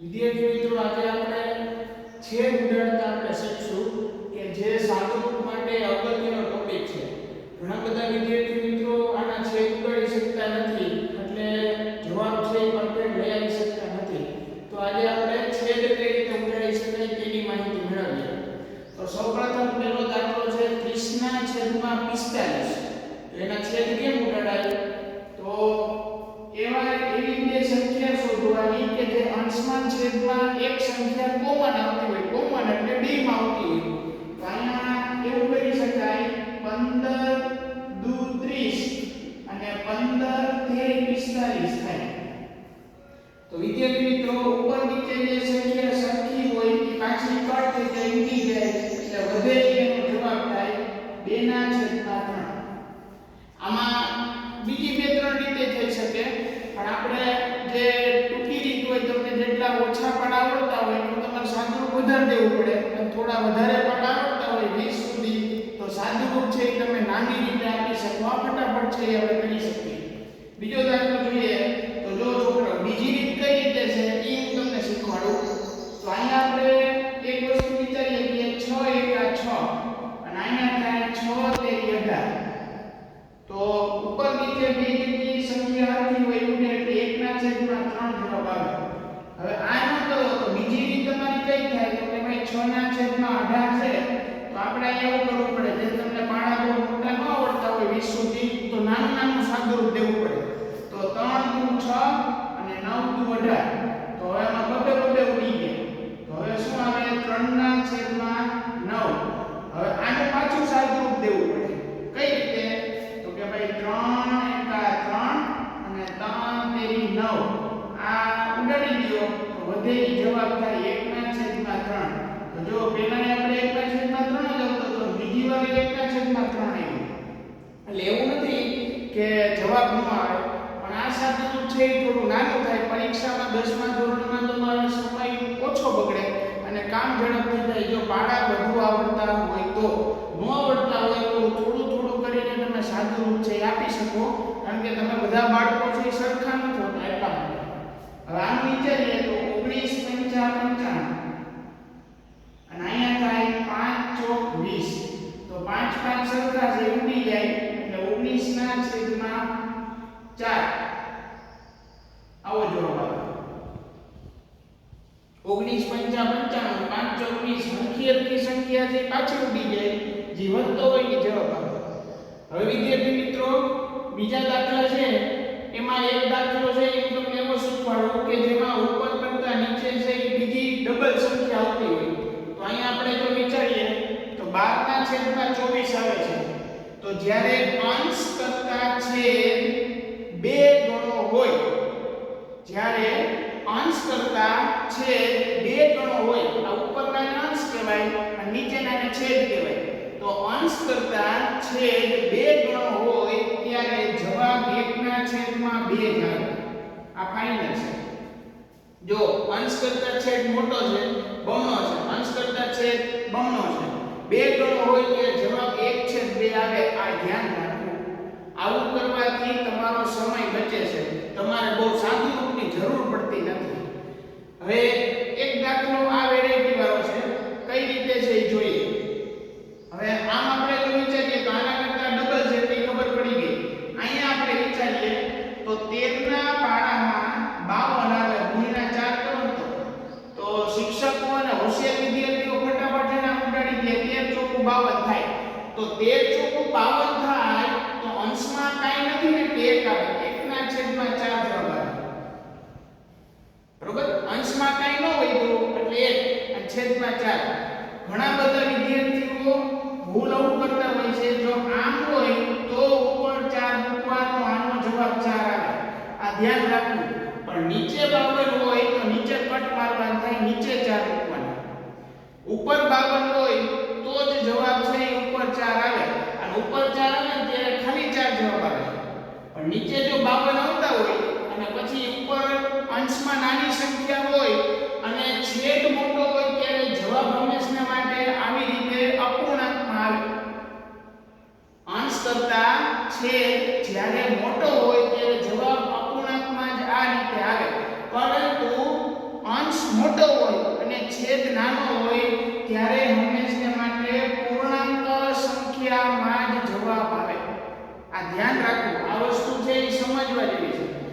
વિદ્યાર્થી મિત્રો, આજે આપણે છેદ ઉડાડતા આપણે શીખશું કે જે સાદુરૂપ માટે અગત્યનો ટોપિક છે. ઘણા બધા વિદ્યાર્થી મિત્રો આના છેદ ઉડાડી શકતા નથી, એટલે જવાબ છે પરફેક્ટ લઈ આવી શકતા નથી. તો આજે આપણે છેદ કઈ રીતે ઉડાડી શકાય તેની માહિતી મેળવીએ. તો સૌપ્રથમ પહેલો દાખલો છે 30 ના છેદમાં 45 તો એના છેદ કેમ ઉડાડાય તો છેદમાં એક સંખ્યા કોમન આવતી હોય કોમન એટલે ડી માં આવતી હોય. તો અહીંયા એવું કરી શકાય 15 દુ 30 અને 15 તેરી 45 થાય. તો વિદ્યાર્થી મિત્રો, ઉપર નીચે જે સંખ્યા સરખી હોય, એ પાછી કટ થઈ જાય, ઉડી જાય, એટલે વધે એનો જવાબ થાય 2 ના છેદમાં 3 આમાં બીજી બે, ત્રણ રીતે થઈ શકે, પણ આપણે જે ટૂંકી રીત હોય તમને જેટલા ઓછા પણ આવડતા હોય તો તમારે સાદુરૂપ વધારે દેવું પડે. અને થોડા વધારે પણ આવડતા હોય 20 સુધી, તો સાદુરૂપ છે એ તમે નાની રીતે આપી શકો. આ ફટાફટ છે એ આપણે કરી શકીએ. બીજો દાખલો જોઈએ. તો જો છોકરો બીજી રીત કઈ રીતે છે એ હું તમને શીખવાડું. તો અહીંયા આપણે એક વસ્તુ વિચારીએ કે 6 એકા 6 અને અહીંયા થાય 6 તેરી 18 તો ઉપર નીચે બે જેટલી સંખ્યા હતી હોય એવું એટલે એકના છેદમાં ત્રણ જવાબ આવે હવે આ ન કરો તો બીજી રીત તમારી કઈ થાય તો કે ભાઈ 6 ના છેદમાં 18 છે તો આપણે અહીંયા એવું કરવું પડે જે તમને પાડા બહુ મોટા ન આવડતા હોય 20 સુધી તો નાનું નાનું સાદુરૂપ દેવું પડે તો 3 દુ 6 અને 9 દુ 18 તો હવે આમાં બબે બબે ઉડી ગયા તો હવે શું આવે 3 ના છેદમાં 9 હવે આને પાછું સાદુરૂપ દેવું પડે કઈ રીતે તો કે ભાઈ 3 એકા 3 અને 3 તેરી 9 આ ઉડાડી દો તો વધે જવાબ થાય 1/3 તો જો પહેલાને આપણે 1 ના છેદમાં 3 જ આવતો તો બીજી વાર 1 ના છેદમાં 3 આવ્યો. એટલે એવું નથી કે જવાબ ન આવે પણ આ સાધન છે એ થોડું નાનું થાય. પરીક્ષામાં 10મા ધોરણમાં તમારો સમય ઓછો બગડે અને કામ ઝડપથી થાય. જો પાડા બધું આવડતા હોય તો ન આવડતા હોય તો થોડું થોડું કરીને તમે સાદુરૂપ છે એ આપી શકો. કારણ કે તમે બધા બાળકો છે સરખા નથી હોતા એટલા માટે હવે આમ વિચારીએ તો 19 પંચા 95 અને અહીંયા થાય પાંચ ચોક વીસ. તો 5 5 સરખા છે ઉડી જાય, એટલે 19 ના છેદમાં ચાર. આવો જવાબ આવે 19 પંચા 55 5 ચોક 20 હરખી હરખી સંખ્યા છે પાછળ ઉડી જાય, જે વધતો હોય એ જવાબ આવે હવે વિદ્યાર્થી મિત્રો, બીજા દાખલા છે, એમાં એક દાખલો છે, એ હું તમને એવો શીખવાડું કે જેમાં ઉપર નીચે છે એ બીજી ડબલ સંખ્યા આવતી હોય. તો અહીંયા આપણે જો વિચારીએ, તો 12 ના છેદમાં 24 આવે છે. તો જ્યારે અંશ કરતા છેદ બે ગણો હોય, જ્યારે અંશ કરતા છેદ બે ગણો હોય, આ ઉપરના અંશ કહેવાય અને નીચેનાને છેદ કહેવાય. તો અંશ કરતા છેદ બે ગણો હોય, ત્યારે જવાબ 1 ના છેદમાં 2 થાય. આ ફાઇનલ છે. જો અંશ કરતા છેદ મોટો છે, બમણો છે. અંશ કરતા છેદ બમણો છે. બે ગણો હોય તો જવાબ 1 છેદ 2 આવે. આ ધ્યાન રાખવું આવું કરવાથી તમારો સમય બચે છે. તમારે બહુ સાદું રૂપની જરૂર પડતી નથી. હવે એક દાખલો આ વેરાયટી વાળો છે કઈ રીતે છે એ જોઈએ હવે આમ આપણે જો વિચારીએ તો આના કરતા ડબલ છે તે ખબર પડી ગઈ અહીંયા આપણે વિચારીએ તો 13 ના પાડામાં 52 આવે ગુણ્યા 4 કરો ને તો તો શિક્ષકો અને હોશિયાર વિદ્યાર્થીઓ ફટાફટ ઉડાડી દે. 13 ચોકુ 52 થાય. તો 13 ચોકુ 52 થાય તો અંશમાં કાઈ નથી ને એટલે 1 આવે 1 ના છેદમાં 4 જવાબ આવે. બરોબર? અંશમાં કાઈ ન હોય તો એટલે 1 અને છેદમાં 4 ઘણા બધા વિદ્યાર્થીઓ ભૂલ આવું કરતા હોય છે. જો આમ હોય તો ઉપર 4 મૂકવાનો આનો જવાબ 4 આવે. આ ધ્યાન રાખવું ઉપર બાવન હોય તો જ જવાબ છે ઉપર 4 આવે. અને ઉપર 4 આવે ત્યારે ખાલી 4 જવાબ આવે પણ નીચે જો બાવન આવતા હોય અને પછી ઉપર અંશમાં નાની સંખ્યા હોય અને છેદ મોટો હોય ત્યારે જવાબ હંમેશા માટે આવી રીતે અપૂર્ણાંકમાં આવે. અંશ કરતા છેદ જ્યારે મોટો હોય ત્યારે જવાબ અપૂર્ણાંકમાં જ આ રીતે આવે. પરંતુ અંશ મોટો હોય છેદ નાનો હોય ત્યારે હંમેશને માટે પૂર્ણાંક સંખ્યામાં જ જવાબ આવે. આ ધ્યાન રાખવું આ વસ્તુ છે એ સમજવા જેવી છે.